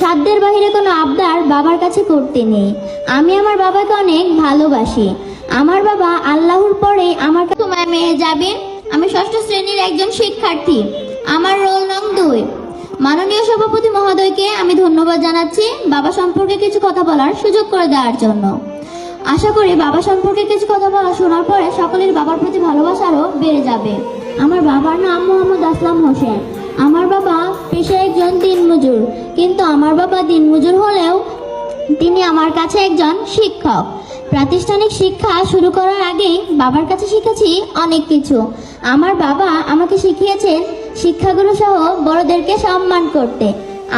সাধ্যের বাহিরে কোনো আবদার বাবার কাছে করতে নেই। আমি আমার বাবাকে অনেক ভালোবাসি। আমার বাবা আল্লাহর পরে আমার কাছে মেয়ে যাবে। আমি ষষ্ঠ শ্রেণির একজন শিক্ষার্থী। আমার রোল নং দুই। মাননীয় সভাপতি মহোদয়কে আমি ধন্যবাদ জানাচ্ছি বাবা সম্পর্কে কিছু কথা বলার সুযোগ করে দেওয়ার জন্য। আশা করি বাবা সম্পর্কে কিছু কথা বলা শোনার পরে সকলের বাবার প্রতি ভালোবাসা আরও বেড়ে যাবে। আমার বাবার নাম মোহাম্মদ আসলাম হোসেন। আমার বাবা পেশায় একজন দিনমজুর, কিন্তু আমার বাবা দিনমজুর হলেও তিনি আমার কাছে একজন শিক্ষক। প্রাতিষ্ঠানিক শিক্ষা শুরু করার আগেই বাবার কাছে শিখেছি অনেক কিছু। আমার বাবা আমাকে শিখিয়েছেন শিক্ষাগুরু সহ বড়দেরকে সম্মান করতে।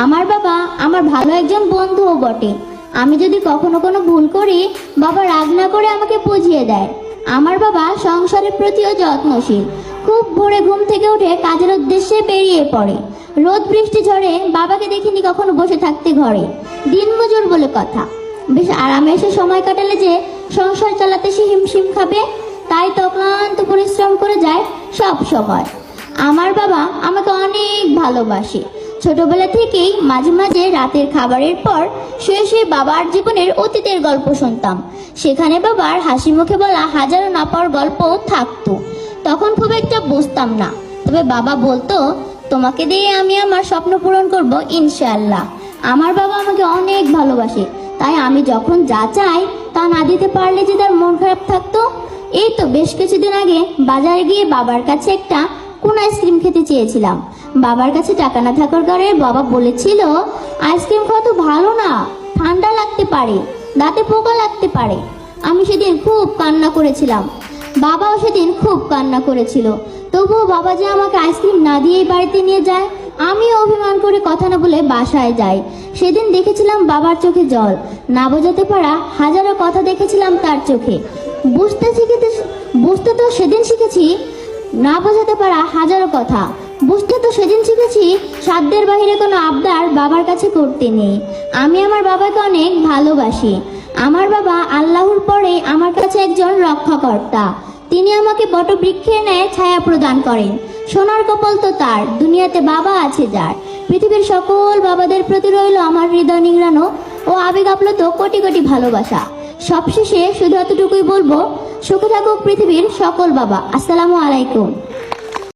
আমার বাবা আমার ভালো একজন বন্ধুও বটে। আমি যদি কখনো কোনো ভুল করি, বাবা রাগ না করে আমাকে বুঝিয়ে দেয়। আমার বাবা সংসারের প্রতিও যত্নশীল। খুব ভোরে ঘুম থেকে উঠে কাজের উদ্দেশ্যে বেরিয়ে পড়ে। রোদ বৃষ্টি ঝড়ে বাবাকে দেখিনি কখনো বসে থাকতে ঘরে। দিনমজুর বলে কথা। বেশ আরামে এসে সময় কাটালে যে সংসার চালাতে সে হিমশিম খাবে, তাই তো পরিশ্রম করে যায় সব সময়। আমার বাবা আমাকে অনেক ভালোবাসে। ছোটবেলা থেকেই মাঝে মাঝে রাতের খাবারের পর শুয়ে শুয়ে বাবার জীবনের অতীতের গল্প শুনতাম। সেখানে বাবার হাসি মুখে বলা হাজারো না পাওয়ার গল্প থাকতো। তখন খুব একটা বুঝতাম না। তবে বাবা বলতো, তোমাকে দিয়ে আমি আমার স্বপ্ন পূরণ করব ইনশাআল্লাহ। আমার বাবা আমাকে অনেক ভালোবাসে। তাই আমি যখন যা চাই তা না দিতে পারলে যে তার মন খারাপ থাকতো, এই তো বেশ কিছুদিন আগে বাজারে গিয়ে বাবার কাছে একটা কোন আইসক্রিম খেতে চেয়েছিলাম। বাবার কাছে টাকা না থাকার কারণে বাবা বলেছিল, আইসক্রিম খাওয়া তো ভালো না, ঠান্ডা লাগতে পারে, দাঁতে পোকা লাগতে পারে। আমি সেদিন খুব কান্না করেছিলাম। বাবাও সেদিন খুব কান্না করেছিল। তবুও বাবা যে আমাকে আইসক্রিম না দিয়েই বাড়িতে নিয়ে যায়, আমিও অভিমান করে কথা না বলে বাসায় যাই। সেদিন দেখেছিলাম বাবার চোখে জল। না বোঝাতে পারা হাজারো কথা দেখেছিলাম তার চোখে। বুঝতে শিখেতে বুঝতে তো সেদিন শিখেছি, না বোঝাতে পারা হাজারো কথা। বুঝতে তো সেদিন শিখেছি, সাধ্যের বাহিরে কোনো আবদার বাবার কাছে করতে নেই। আমি আমার বাবাকে অনেক ভালোবাসি। আমার বাবা আল্লাহর পরে আমার একজন রক্ষাকর্তা। তিনি আমাকে বটবৃক্ষের ন্যায় ছায়া প্রদান করেন। সোনার কপল তো তার, দুনিয়াতে বাবা আছে যার। পৃথিবীর সকল বাবাদের প্রতি রইল আমার হৃদয় নিংড়ানো ও আবেগ আপ্লুত কোটি কোটি ভালোবাসা। সবশেষে শুধু এতটুকুই বলব, সুখে থাকুক পৃথিবীর সকল বাবা। আসসালামু আলাইকুম।